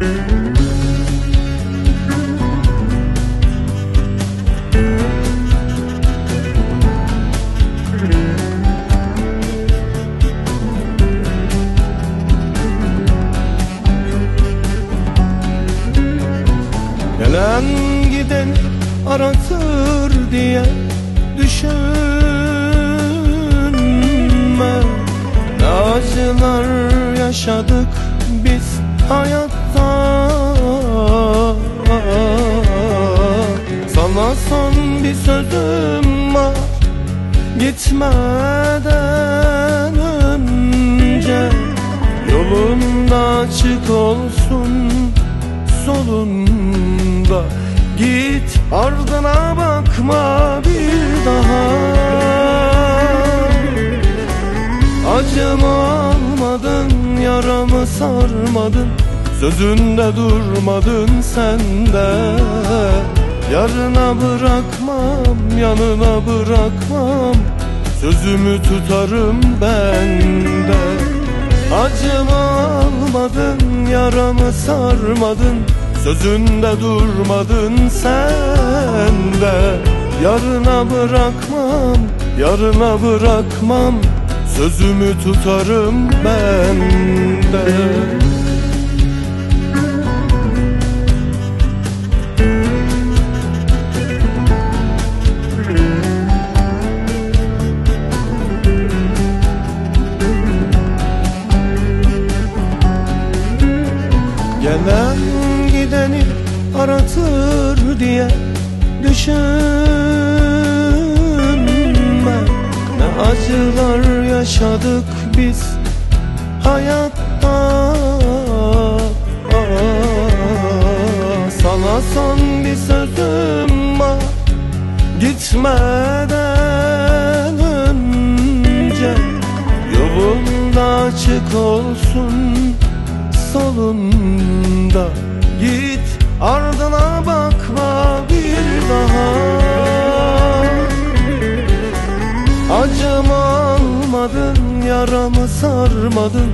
Gelen giden aratır diye düşünme. Ne acılar yaşadık biz hayatta Gitmeden önce Yolunda açık olsun solunda Git. Ardına bakma bir daha. Acımı almadın yaramı sarmadın Sözünde durmadın sen de. Yarına bırakmam yanına bırakmam Sözümü tutarım ben de Acımı almadın, yaramı sarmadın. Sözünde durmadın sen de Yarına bırakmam, yarına bırakmam. Sözümü tutarım ben de Gelen gideni aratır diye düşünme. Ne acılar yaşadık biz hayatta. Sana son bir sözüm var Gitmeden önce Yolunda açık olsun solunda Git ardına bakma bir daha. Acımı almadın yaramı sarmadın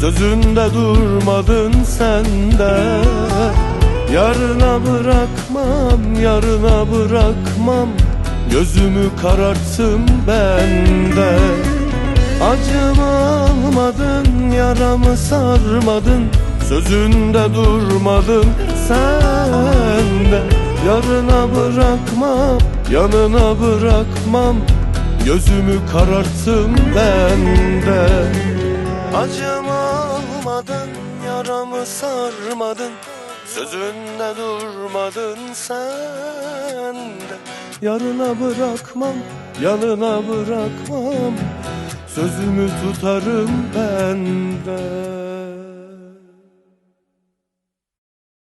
Sözünde durmadın sen de Yarına bırakmam yarına bırakmam Gözümü kararttım ben de Acımı almadın, yaramı sarmadın Sözünde durmadın sen de. Yarına bırakmam, yanına bırakmam. Gözümü kararttım ben de. Acımı almadın, yaramı sarmadın. Sözünde durmadın sen de. Yarına bırakmam, yanına bırakmam. Sözümü tutarım ben de